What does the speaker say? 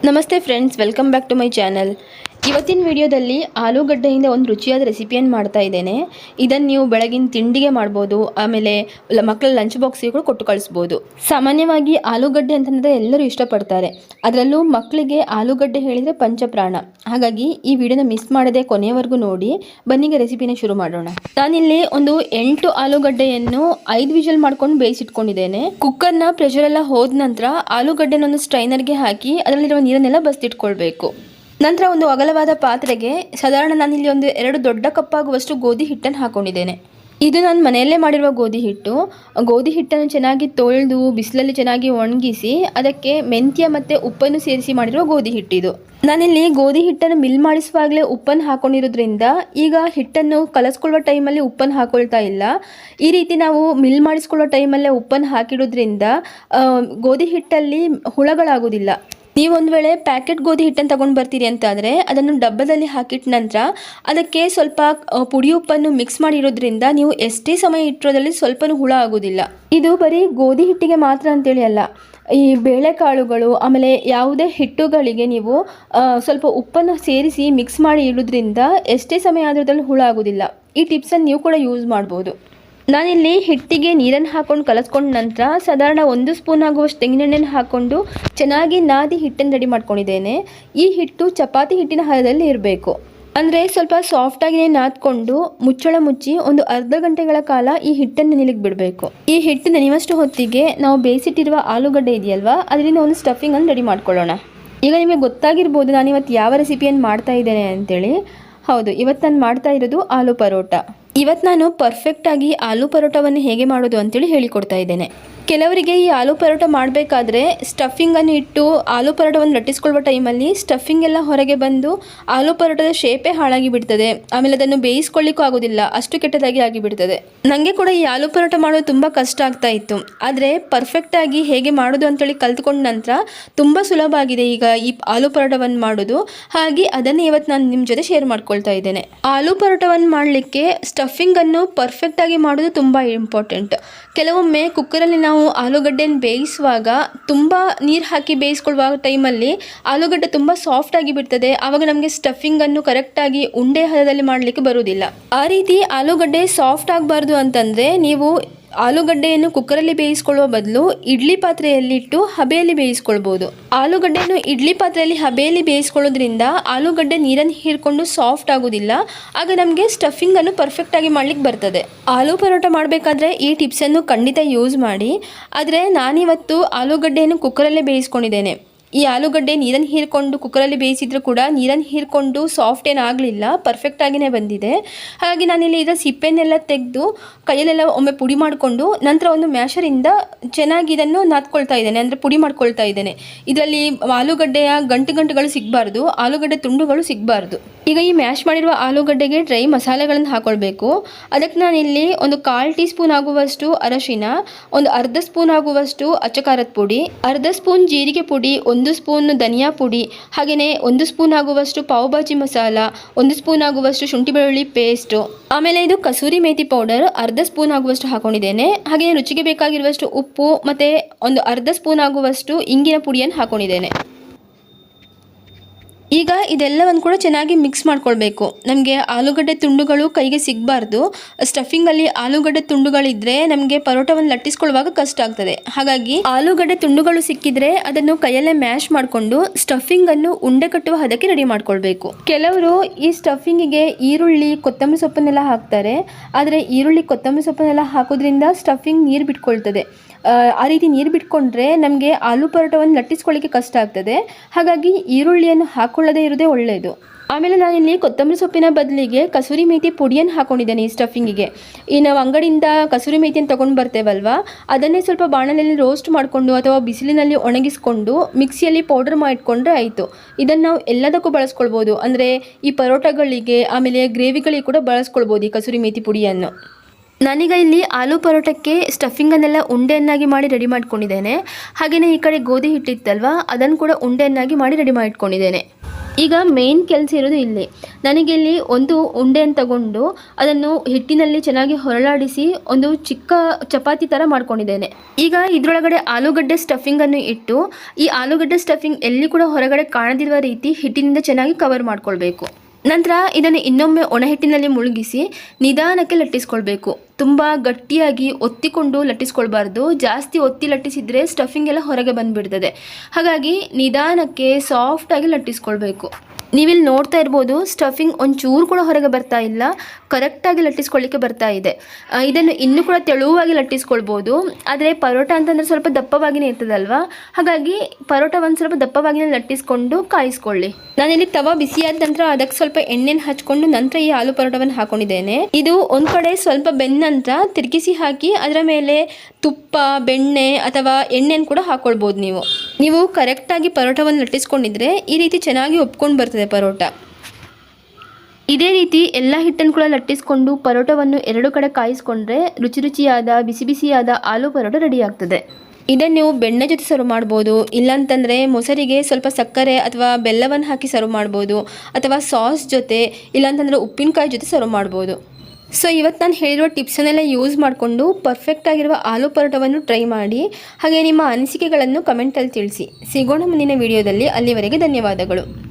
ನಮಸ್ತೆ friends welcome back to my channel ಇವತ್ತಿನ ವಿಡಿಯೋದಲ್ಲಿ ಆಲೂಗಡ್ಡೆಯಿಂದ ಒಂದು ರುಚಿಯಾದ ರೆಸಿಪಿಯನ್ನು ಮಾಡ್ತಾ ಇದ್ದೇನೆ. ಇದನ್ನು ನೀವು ಬೆಳಗಿನ ತಿಂಡಿಗೆ ಮಾಡ್ಬೋದು, ಆಮೇಲೆ ಮಕ್ಕಳ ಲಂಚ್ ಬಾಕ್ಸಿಗೆ ಕೂಡ ಕೊಟ್ಟು ಕಳಿಸ್ಬೋದು. ಸಾಮಾನ್ಯವಾಗಿ ಆಲೂಗಡ್ಡೆ ಅಂತಂದರೆ ಎಲ್ಲರೂ ಇಷ್ಟಪಡ್ತಾರೆ. ಅದರಲ್ಲೂ ಮಕ್ಕಳಿಗೆ ಆಲೂಗಡ್ಡೆ ಹೇಳಿದರೆ ಪಂಚಪ್ರಾಣ. ಹಾಗಾಗಿ ಈ ವಿಡಿಯೋನ ಮಿಸ್ ಮಾಡದೆ ಕೊನೆಯವರೆಗೂ ನೋಡಿ ಬನ್ನಿಗೆ ರೆಸಿಪಿನ ಶುರು ಮಾಡೋಣ. ನಾನಿಲ್ಲಿ ಒಂದು ಎಂಟು ಆಲೂಗಡ್ಡೆಯನ್ನು ಐದು ವಿಷಲ್ ಮಾಡ್ಕೊಂಡು ಬೇಯಿಸಿಟ್ಕೊಂಡಿದ್ದೇನೆ. ಕುಕ್ಕರ್ನ ಪ್ರೆಷರೆಲ್ಲ ಹೋದ ನಂತರ ಆಲೂಗಡ್ಡೆನ ಒಂದು ಸ್ಟ್ರೈನರ್ಗೆ ಹಾಕಿ, ಅದರಲ್ಲಿರುವ ನೀರನ್ನೆಲ್ಲ ಬಸ್ತಿಟ್ಕೊಳ್ಬೇಕು. ನಂತರ ಒಂದು ಅಗಲವಾದ ಪಾತ್ರೆಗೆ ಸಾಧಾರಣ ನಾನಿಲ್ಲಿ ಒಂದು ಎರಡು ದೊಡ್ಡ ಕಪ್ಪಾಗುವಷ್ಟು ಗೋಧಿ ಹಿಟ್ಟನ್ನು ಹಾಕೊಂಡಿದ್ದೇನೆ. ಇದು ನಾನು ಮನೆಯಲ್ಲೇ ಮಾಡಿರುವ ಗೋಧಿ ಹಿಟ್ಟು. ಗೋಧಿ ಹಿಟ್ಟನ್ನು ಚೆನ್ನಾಗಿ ತೊಳೆದು, ಬಿಸಿಲಲ್ಲಿ ಚೆನ್ನಾಗಿ ಒಣಗಿಸಿ, ಅದಕ್ಕೆ ಮೆಂತ್ಯ ಮತ್ತು ಉಪ್ಪನ್ನು ಸೇರಿಸಿ ಮಾಡಿರುವ ಗೋಧಿ ಹಿಟ್ಟಿದು. ನಾನಿಲ್ಲಿ ಗೋಧಿ ಹಿಟ್ಟನ್ನು ಮಿಲ್ ಮಾಡಿಸುವಾಗಲೇ ಉಪ್ಪನ್ನು ಹಾಕೊಂಡಿರೋದ್ರಿಂದ ಈಗ ಹಿಟ್ಟನ್ನು ಕಲಸ್ಕೊಳ್ಳುವ ಟೈಮಲ್ಲಿ ಉಪ್ಪನ್ನು ಹಾಕೊಳ್ತಾ ಇಲ್ಲ. ಈ ರೀತಿ ನಾವು ಮಿಲ್ ಮಾಡಿಸ್ಕೊಳ್ಳೋ ಟೈಮಲ್ಲೇ ಉಪ್ಪನ್ನು ಹಾಕಿಡೋದ್ರಿಂದ ಗೋಧಿ ಹಿಟ್ಟಲ್ಲಿ ಹುಳಗಳಾಗೋದಿಲ್ಲ ನೀವು ಒಂದು ವೇಳೆ ಪ್ಯಾಕೆಟ್ ಗೋಧಿ ಹಿಟ್ಟನ್ನು ತಗೊಂಡು ಬರ್ತೀರಿ ಅಂತಾದರೆ ಅದನ್ನು ಡಬ್ಬದಲ್ಲಿ ಹಾಕಿಟ್ಟ ನಂತರ ಅದಕ್ಕೆ ಸ್ವಲ್ಪ ಪುಡಿ ಉಪ್ಪನ್ನು ಮಿಕ್ಸ್ ಮಾಡಿರೋದ್ರಿಂದ ನೀವು ಎಷ್ಟೇ ಸಮಯ ಇಟ್ಟಿರೋದ್ರಲ್ಲಿ ಸ್ವಲ್ಪನೂ ಹುಳ ಆಗೋದಿಲ್ಲ. ಇದು ಬರೀ ಗೋಧಿ ಹಿಟ್ಟಿಗೆ ಮಾತ್ರ ಅಂತೇಳಿ ಅಲ್ಲ. ಈ ಬೇಳೆಕಾಳುಗಳು, ಆಮೇಲೆ ಯಾವುದೇ ಹಿಟ್ಟುಗಳಿಗೆ ನೀವು ಸ್ವಲ್ಪ ಉಪ್ಪನ್ನು ಸೇರಿಸಿ ಮಿಕ್ಸ್ ಮಾಡಿ ಇಡೋದ್ರಿಂದ ಎಷ್ಟೇ ಸಮಯ ಆದರೂ ಹುಳ ಆಗೋದಿಲ್ಲ. ಈ ಟಿಪ್ಸನ್ನು ನೀವು ಕೂಡ ಯೂಸ್ ಮಾಡ್ಬೋದು. ನಾನಿಲ್ಲಿ ಹಿಟ್ಟಿಗೆ ನೀರನ್ನು ಹಾಕೊಂಡು ಕಲಸ್ಕೊಂಡ ನಂತರ ಸಾಧಾರಣ ಒಂದು ಸ್ಪೂನ್ ಆಗುವಷ್ಟು ತೆಂಗಿನೆಣ್ಣೆನ ಹಾಕ್ಕೊಂಡು ಚೆನ್ನಾಗಿ ನಾದಿ ಹಿಟ್ಟನ್ನು ರೆಡಿ ಮಾಡ್ಕೊಂಡಿದ್ದೇನೆ. ಈ ಹಿಟ್ಟು ಚಪಾತಿ ಹಿಟ್ಟಿನ ಹದದಲ್ಲಿ ಇರಬೇಕು. ಅಂದರೆ ಸ್ವಲ್ಪ ಸಾಫ್ಟಾಗಿನೇ ನಾದ್ಕೊಂಡು ಮುಚ್ಚಳ ಮುಚ್ಚಿ ಒಂದು ಅರ್ಧ ಗಂಟೆಗಳ ಕಾಲ ಈ ಹಿಟ್ಟನ್ನು ನೆನೆಲಿಕ್ಕೆ ಬಿಡಬೇಕು. ಈ ಹಿಟ್ಟು ನೆನೆಯುವಷ್ಟು ಹೊತ್ತಿಗೆ ನಾವು ಬೇಯಿಸಿಟ್ಟಿರುವ ಆಲೂಗಡ್ಡೆ ಇದೆಯಲ್ವಾ? ಅದರಿಂದ ಒಂದು ಸ್ಟಫಿಂಗನ್ನು ರೆಡಿ ಮಾಡ್ಕೊಳ್ಳೋಣ. ಈಗ ನಿಮಗೆ ಗೊತ್ತಾಗಿರ್ಬೋದು ನಾನು ಇವತ್ತು ಯಾವ ರೆಸಿಪಿಯನ್ನು ಮಾಡ್ತಾ ಇದ್ದೇನೆ ಅಂತೇಳಿ. ಹೌದು, ಇವತ್ತು ನಾನು ಮಾಡ್ತಾ ಇರೋದು ಆಲೂ ಪರೋಟ. ಇವತ್ತು ನಾನು ಪರ್ಫೆಕ್ಟಾಗಿ ಆಲೂ ಪರೋಟವನ್ನು ಹೇಗೆ ಮಾಡೋದು ಅಂತೇಳಿ ಹೇಳಿಕೊಡ್ತಾ ಇದ್ದೇನೆ. ಕೆಲವರಿಗೆ ಈ ಆಲೂ ಪರೋಟ ಮಾಡಬೇಕಾದ್ರೆ ಸ್ಟಫಿಂಗನ್ನು ಇಟ್ಟು ಆಲೂ ಪರೋಟವನ್ನು ಲಟ್ಟಿಸ್ಕೊಳ್ಳುವ ಟೈಮಲ್ಲಿ ಸ್ಟಫಿಂಗ್ ಎಲ್ಲ ಹೊರಗೆ ಬಂದು ಆಲೂ ಪರೋಟದ ಶೇಪೇ ಹಾಳಾಗಿ ಬಿಡ್ತದೆ. ಆಮೇಲೆ ಅದನ್ನು ಬೇಯಿಸ್ಕೊಳ್ಳಿಕ್ಕೂ ಆಗೋದಿಲ್ಲ. ಅಷ್ಟು ಕೆಟ್ಟದಾಗಿ ಆಗಿಬಿಡ್ತದೆ. ನನಗೆ ಕೂಡ ಈ ಆಲೂ ಪರೋಟ ಮಾಡೋದು ತುಂಬ ಕಷ್ಟ ಆಗ್ತಾ ಇತ್ತು. ಆದರೆ ಪರ್ಫೆಕ್ಟಾಗಿ ಹೇಗೆ ಮಾಡೋದು ಅಂತೇಳಿ ಕಲ್ತ್ಕೊಂಡ ನಂತರ ತುಂಬ ಸುಲಭ ಆಗಿದೆ ಈಗ ಈ ಆಲೂ ಪರೋಟವನ್ನು ಮಾಡೋದು. ಹಾಗೆ ಅದನ್ನೇ ಇವತ್ತು ನಾನು ನಿಮ್ಮ ಜೊತೆ ಶೇರ್ ಮಾಡ್ಕೊಳ್ತಾ ಇದ್ದೇನೆ. ಆಲೂ ಪರೋಟವನ್ನು ಮಾಡಲಿಕ್ಕೆ ಸ್ಟಫಿಂಗನ್ನು ಪರ್ಫೆಕ್ಟಾಗಿ ಮಾಡೋದು ತುಂಬ ಇಂಪಾರ್ಟೆಂಟ್ ಕೆಲವೊಮ್ಮೆ ಕುಕ್ಕರಲ್ಲಿ ನಾವು ಆಲೂಗಡ್ಡೆನ ಬೇಯಿಸುವಾಗ ತುಂಬ ನೀರು ಹಾಕಿ ಬೇಯಿಸ್ಕೊಳ್ಳುವ ಟೈಮಲ್ಲಿ ಆಲೂಗಡ್ಡೆ ತುಂಬ ಸಾಫ್ಟ್ ಆಗಿ ಬಿಡ್ತದೆ. ಆವಾಗ ನಮಗೆ ಸ್ಟಫಿಂಗನ್ನು ಕರೆಕ್ಟಾಗಿ ಉಂಡೆ ಹದದಲ್ಲಿ ಮಾಡಲಿಕ್ಕೆ ಬರುವುದಿಲ್ಲ. ಆ ರೀತಿ ಆಲೂಗಡ್ಡೆ ಸಾಫ್ಟ್ ಆಗಬಾರ್ದು ಅಂತಂದರೆ ನೀವು ಆಲೂಗಡ್ಡೆಯನ್ನು ಕುಕ್ಕರಲ್ಲಿ ಬೇಯಿಸ್ಕೊಳ್ಳುವ ಬದಲು ಇಡ್ಲಿ ಪಾತ್ರೆಯಲ್ಲಿಟ್ಟು ಹಬೆಯಲ್ಲಿ ಬೇಯಿಸ್ಕೊಳ್ಬೋದು. ಆಲೂಗಡ್ಡೆಯನ್ನು ಇಡ್ಲಿ ಪಾತ್ರೆಯಲ್ಲಿ ಹಬೆಯಲ್ಲಿ ಬೇಯಿಸ್ಕೊಳ್ಳೋದ್ರಿಂದ ಆಲೂಗಡ್ಡೆ ನೀರನ್ನು ಹೀರ್ಕೊಂಡು ಸಾಫ್ಟ್ ಆಗೋದಿಲ್ಲ. ಆಗ ನಮಗೆ ಸ್ಟಫಿಂಗನ್ನು ಪರ್ಫೆಕ್ಟಾಗಿ ಮಾಡ್ಲಿಕ್ಕೆ ಬರ್ತದೆ. ಆಲೂ ಪರೋಟ ಮಾಡಬೇಕಾದ್ರೆ ಈ ಟಿಪ್ಸನ್ನು ಖಂಡಿತ ಯೂಸ್ ಮಾಡಿ. ಆದರೆ ನಾನಿವತ್ತು ಆಲೂಗಡ್ಡೆಯನ್ನು ಕುಕ್ಕರಲ್ಲೇ ಬೇಯಿಸ್ಕೊಂಡಿದ್ದೇನೆ. ಈ ಆಲೂಗಡ್ಡೆ ನೀರನ್ನು ಹೀರ್ಕೊಂಡು ಕುಕ್ಕರಲ್ಲಿ ಬೇಯಿಸಿದ್ರು ಕೂಡ ನೀರನ್ನು ಹೀರ್ಕೊಂಡು ಸಾಫ್ಟ್ ಏನಾಗಲಿಲ್ಲ ಪರ್ಫೆಕ್ಟಾಗಿಯೇ ಬಂದಿದೆ. ಹಾಗಾಗಿ ನಾನಿಲ್ಲಿ ಇದರ ಸಿಪ್ಪೆನೆಲ್ಲ ತೆಗೆದು, ಕೈಯಲ್ಲೆಲ್ಲ ಒಮ್ಮೆ ಪುಡಿ ಮಾಡಿಕೊಂಡು ನಂತರ ಒಂದು ಮ್ಯಾಷರಿಂದ ಚೆನ್ನಾಗಿ ಇದನ್ನು ನಾದ್ಕೊಳ್ತಾ ಇದ್ದೇನೆ, ಅಂದರೆ ಪುಡಿ ಮಾಡ್ಕೊಳ್ತಾ ಇದ್ದೇನೆ. ಇದರಲ್ಲಿ ಆಲೂಗಡ್ಡೆಯ ಗಂಟು ಗಂಟುಗಳು ಸಿಗಬಾರ್ದು, ಆಲೂಗಡ್ಡೆ ತುಂಡುಗಳು ಸಿಗಬಾರ್ದು. ಈಗ ಈ ಮ್ಯಾಶ್ ಮಾಡಿರುವ ಆಲೂಗಡ್ಡೆಗೆ ಡ್ರೈ ಮಸಾಲೆಗಳನ್ನು ಹಾಕೊಳ್ಬೇಕು. ಅದಕ್ಕೆ ನಾನಿಲ್ಲಿ ಒಂದು ಕಾಲು ಟೀ ಸ್ಪೂನ್ ಆಗುವಷ್ಟು ಅರಶಿನ, ಒಂದು ಅರ್ಧ ಸ್ಪೂನ್ ಆಗುವಷ್ಟು ಅಚ್ಚಕಾರದ ಪುಡಿ, ಅರ್ಧ ಸ್ಪೂನ್ ಜೀರಿಗೆ ಪುಡಿ, ಒಂದು ಸ್ಪೂನ್ ಧನಿಯಾ ಪುಡಿ ಹಾಗೆಯೇ ಒಂದು ಸ್ಪೂನ್ ಆಗುವಷ್ಟು ಪಾವ್ ಭಾಜಿ ಮಸಾಲ, ಒಂದು ಸ್ಪೂನ್ ಆಗುವಷ್ಟು ಶುಂಠಿ ಬೆಳ್ಳುಳ್ಳಿ ಪೇಸ್ಟು. ಆಮೇಲೆ ಇದು ಕಸೂರಿ ಮೇಥಿ ಪೌಡರ್, ಅರ್ಧ ಸ್ಪೂನ್ ಆಗುವಷ್ಟು ಹಾಕೊಂಡಿದ್ದೇನೆ. ಹಾಗೆಯೇ ರುಚಿಗೆ ಬೇಕಾಗಿರುವಷ್ಟು ಉಪ್ಪು ಮತ್ತು ಒಂದು ಅರ್ಧ ಸ್ಪೂನ್ ಆಗುವಷ್ಟು ಇಂಗಿನ ಪುಡಿಯನ್ನು ಹಾಕೊಂಡಿದ್ದೇನೆ. ಈಗ ಇದೆಲ್ಲವನ್ನು ಕೂಡ ಚೆನ್ನಾಗಿ ಮಿಕ್ಸ್ ಮಾಡ್ಕೊಳ್ಬೇಕು. ನಮಗೆ ಆಲೂಗಡ್ಡೆ ತುಂಡುಗಳು ಕೈಗೆ ಸಿಗಬಾರ್ದು. ಸ್ಟಫಿಂಗಲ್ಲಿ ಆಲೂಗಡ್ಡೆ ತುಂಡುಗಳಿದ್ರೆ ನಮಗೆ ಪರೋಟವನ್ನು ಲಟ್ಟಿಸ್ಕೊಳ್ಳುವಾಗ ಕಷ್ಟ ಆಗ್ತದೆ. ಹಾಗಾಗಿ ಆಲೂಗಡ್ಡೆ ತುಂಡುಗಳು ಸಿಕ್ಕಿದ್ರೆ ಅದನ್ನು ಕೈಯಲ್ಲೇ ಮ್ಯಾಶ್ ಮಾಡಿಕೊಂಡು ಸ್ಟಫಿಂಗನ್ನು ಉಂಡೆ ಕಟ್ಟುವ ಹದಕ್ಕೆ ರೆಡಿ ಮಾಡ್ಕೊಳ್ಬೇಕು. ಕೆಲವರು ಈ ಸ್ಟಫಿಂಗಿಗೆ ಈರುಳ್ಳಿ ಕೊತ್ತಂಬರಿ ಸೊಪ್ಪನ್ನೆಲ್ಲ ಹಾಕ್ತಾರೆ. ಆದರೆ ಈರುಳ್ಳಿ ಕೊತ್ತಂಬರಿ ಸೊಪ್ಪನ್ನೆಲ್ಲ ಹಾಕೋದ್ರಿಂದ ಸ್ಟಫಿಂಗ್ ನೀರು ಬಿಟ್ಕೊಳ್ತದೆ. ಆ, ರೀತಿ ನೀರು ಬಿಟ್ಕೊಂಡ್ರೆ ನಮಗೆ ಆಲೂ ಪರೋಟವನ್ನು ಲಟ್ಟಿಸ್ಕೊಳ್ಳಿಕ್ಕೆ ಕಷ್ಟ ಆಗ್ತದೆ. ಹಾಗಾಗಿ ಈರುಳ್ಳಿಯನ್ನು ಹಾಕೊಳ್ಳದೇ ಇರೋದೇ ಒಳ್ಳೆಯದು. ಆಮೇಲೆ ನಾನಿಲ್ಲಿ ಕೊತ್ತಂಬರಿ ಸೊಪ್ಪಿನ ಬದಲಿಗೆ ಕಸೂರಿ ಮೇಥಿ ಪುಡಿಯನ್ನು ಹಾಕೊಂಡಿದ್ದೇನೆ ಈ ಸ್ಟಫಿಂಗಿಗೆ. ಈ ನಾವು ಅಂಗಡಿಯಿಂದ ಕಸೂರಿ ಮೇಥಿಯನ್ನು ತೊಗೊಂಡು ಬರ್ತೇವಲ್ವಾ? ಅದನ್ನೇ ಸ್ವಲ್ಪ ಬಾಣಲೆಯಲ್ಲಿ ರೋಸ್ಟ್ ಮಾಡಿಕೊಂಡು ಅಥವಾ ಬಿಸಿಲಿನಲ್ಲಿ ಒಣಗಿಸ್ಕೊಂಡು ಮಿಕ್ಸಿಯಲ್ಲಿ ಪೌಡರ್ ಮಾಡಿಕೊಂಡ್ರೆ ಆಯಿತು. ಇದನ್ನು ನಾವು ಎಲ್ಲದಕ್ಕೂ ಬಳಸ್ಕೊಳ್ಬೋದು. ಅಂದರೆ ಈ ಪರೋಟಗಳಿಗೆ, ಆಮೇಲೆ ಗ್ರೇವಿಗಳಿಗೆ ಕೂಡ ಬಳಸ್ಕೊಳ್ಬೋದು ಈ ಕಸೂರಿ ಮೇಥಿ ಪುಡಿಯನ್ನು. ನಾನೀಗ ಇಲ್ಲಿ ಆಲೂ ಪರೋಟಕ್ಕೆ ಸ್ಟಫಿಂಗನ್ನೆಲ್ಲ ಉಂಡೆಯನ್ನಾಗಿ ಮಾಡಿ ರೆಡಿ ಮಾಡ್ಕೊಂಡಿದ್ದೇನೆ. ಹಾಗೆಯೇ ಈ ಕಡೆ ಗೋಧಿ ಹಿಟ್ಟಿತ್ತಲ್ವ? ಅದನ್ನು ಕೂಡ ಉಂಡೆಯನ್ನಾಗಿ ಮಾಡಿ ರೆಡಿ ಮಾಡಿಟ್ಕೊಂಡಿದ್ದೇನೆ ಈಗ ಮೇನ್ ಕೆಲಸ ಇರೋದು ಇಲ್ಲಿ. ನನಗೆ ಇಲ್ಲಿ ಒಂದು ಉಂಡೆಯನ್ನು ತಗೊಂಡು ಅದನ್ನು ಹಿಟ್ಟಿನಲ್ಲಿ ಚೆನ್ನಾಗಿ ಹೊರಳಾಡಿಸಿ ಒಂದು ಚಿಕ್ಕ ಚಪಾತಿ ಥರ ಮಾಡ್ಕೊಂಡಿದ್ದೇನೆ. ಈಗ ಇದರೊಳಗಡೆ ಆಲೂಗಡ್ಡೆ ಸ್ಟಫಿಂಗನ್ನು ಇಟ್ಟು ಈ ಆಲೂಗಡ್ಡೆ ಸ್ಟಫಿಂಗ್ ಎಲ್ಲಿ ಕೂಡ ಹೊರಗಡೆ ಕಾಣದಿರುವ ರೀತಿ ಹಿಟ್ಟಿನಿಂದ ಚೆನ್ನಾಗಿ ಕವರ್ ಮಾಡ್ಕೊಳ್ಬೇಕು. ನಂತರ ಇದನ್ನು ಇನ್ನೊಮ್ಮೆ ಒಣಹಿಟ್ಟಿನಲ್ಲಿ ಮುಳುಗಿಸಿ ನಿಧಾನಕ್ಕೆ ಲಟ್ಟಿಸ್ಕೊಳ್ಬೇಕು. ತುಂಬ ಗಟ್ಟಿಯಾಗಿ ಒತ್ತಿಕೊಂಡು ಲಟ್ಟಿಸ್ಕೊಳ್ಬಾರ್ದು. ಜಾಸ್ತಿ ಒತ್ತಿ ಲಟ್ಟಿಸಿದರೆ ಸ್ಟಫಿಂಗ್ ಎಲ್ಲ ಹೊರಗೆ ಬಂದುಬಿಡ್ತದೆ. ಹಾಗಾಗಿ ನಿಧಾನಕ್ಕೆ ಸಾಫ್ಟಾಗಿ ಲಟ್ಟಿಸ್ಕೊಳ್ಬೇಕು. ನೀವಿಲ್ಲಿ ನೋಡ್ತಾ ಇರ್ಬೋದು ಸ್ಟಫಿಂಗ್ ಒಂಚೂರು ಕೂಡ ಹೊರಗೆ ಬರ್ತಾ ಇಲ್ಲ. ಕರೆಕ್ಟಾಗಿ ಲಟ್ಟಿಸ್ಕೊಳ್ಳಿಕ್ಕೆ ಬರ್ತಾ ಇದೆ. ಇದನ್ನು ಇನ್ನೂ ಕೂಡ ತೆಳುವಾಗಿ ಲಟ್ಟಿಸ್ಕೊಳ್ಬೋದು. ಆದರೆ ಪರೋಟ ಅಂತಂದರೆ ಸ್ವಲ್ಪ ದಪ್ಪವಾಗಿಯೇ ಇರ್ತದಲ್ವಾ? ಹಾಗಾಗಿ ಪರೋಟ ಒಂದು ಸ್ವಲ್ಪ ದಪ್ಪವಾಗಿಯೇ ಲಟ್ಟಿಸ್ಕೊಂಡು ಕಾಯಿಸ್ಕೊಳ್ಳಿ. ನಾನಿಲ್ಲಿ ತವ ಬಿಸಿಯಾದ ನಂತರ ಅದಕ್ಕೆ ಸ್ವಲ್ಪ ಎಣ್ಣೆನ ಹಚ್ಕೊಂಡು ನಂತರ ಈ ಆಲೂ ಪರೋಟವನ್ನು ಹಾಕೊಂಡಿದ್ದೇನೆ. ಇದು ಒಂದು ಕಡೆ ಸ್ವಲ್ಪ ಬೆಂದ ನಂತರ ತಿರುಗಿಸಿ ಹಾಕಿ ಅದರ ಮೇಲೆ ತುಪ್ಪ, ಬೆಣ್ಣೆ ಅಥವಾ ಎಣ್ಣೆನ ಕೂಡ ಹಾಕ್ಕೊಳ್ಬೋದು ನೀವು. ನೀವು ಕರೆಕ್ಟಾಗಿ ಪರೋಟವನ್ನು ಲಟ್ಟಿಸ್ಕೊಂಡಿದ್ರೆ ಈ ರೀತಿ ಚೆನ್ನಾಗಿ ಒಪ್ಕೊಂಡು ಬರ್ತದೆ ಪರೋಟ. ಇದೇ ರೀತಿ ಎಲ್ಲ ಹಿಟ್ಟನ್ನು ಕೂಡ ಲಟ್ಟಿಸ್ಕೊಂಡು ಪರೋಟವನ್ನು ಎರಡು ಕಡೆ ಕಾಯಿಸ್ಕೊಂಡ್ರೆ ರುಚಿ ರುಚಿಯಾದ, ಬಿಸಿ ಬಿಸಿಯಾದ ಆಲೂ ಪರೋಟ ರೆಡಿ ಆಗ್ತದೆ. ಇದನ್ನು ನೀವು ಬೆಣ್ಣೆ ಜೊತೆ ಸರ್ವ್ ಮಾಡ್ಬೋದು. ಇಲ್ಲಾಂತಂದರೆ ಮೊಸರಿಗೆ ಸ್ವಲ್ಪ ಸಕ್ಕರೆ ಅಥವಾ ಬೆಲ್ಲವನ್ನು ಹಾಕಿ ಸರ್ವ್ ಮಾಡ್ಬೋದು. ಅಥವಾ ಸಾಸ್ ಜೊತೆ, ಇಲ್ಲಾಂತಂದರೆ ಉಪ್ಪಿನಕಾಯಿ ಜೊತೆ ಸರ್ವ್ ಮಾಡ್ಬೋದು. ಸೊ ಇವತ್ತು ನಾನು ಹೇಳಿರುವ ಟಿಪ್ಸನ್ನೆಲ್ಲ ಯೂಸ್ ಮಾಡಿಕೊಂಡು ಪರ್ಫೆಕ್ಟ್ ಆಗಿರುವ ಆಲೂ ಪರೋಟವನ್ನು ಟ್ರೈ ಮಾಡಿ. ಹಾಗೆ ನಿಮ್ಮ ಅನಿಸಿಕೆಗಳನ್ನು ಕಮೆಂಟಲ್ಲಿ ತಿಳಿಸಿ. ಸಿಗೋಣ ಮುಂದಿನ ವಿಡಿಯೋದಲ್ಲಿ ಅಲ್ಲಿವರೆಗೆ ಧನ್ಯವಾದಗಳು.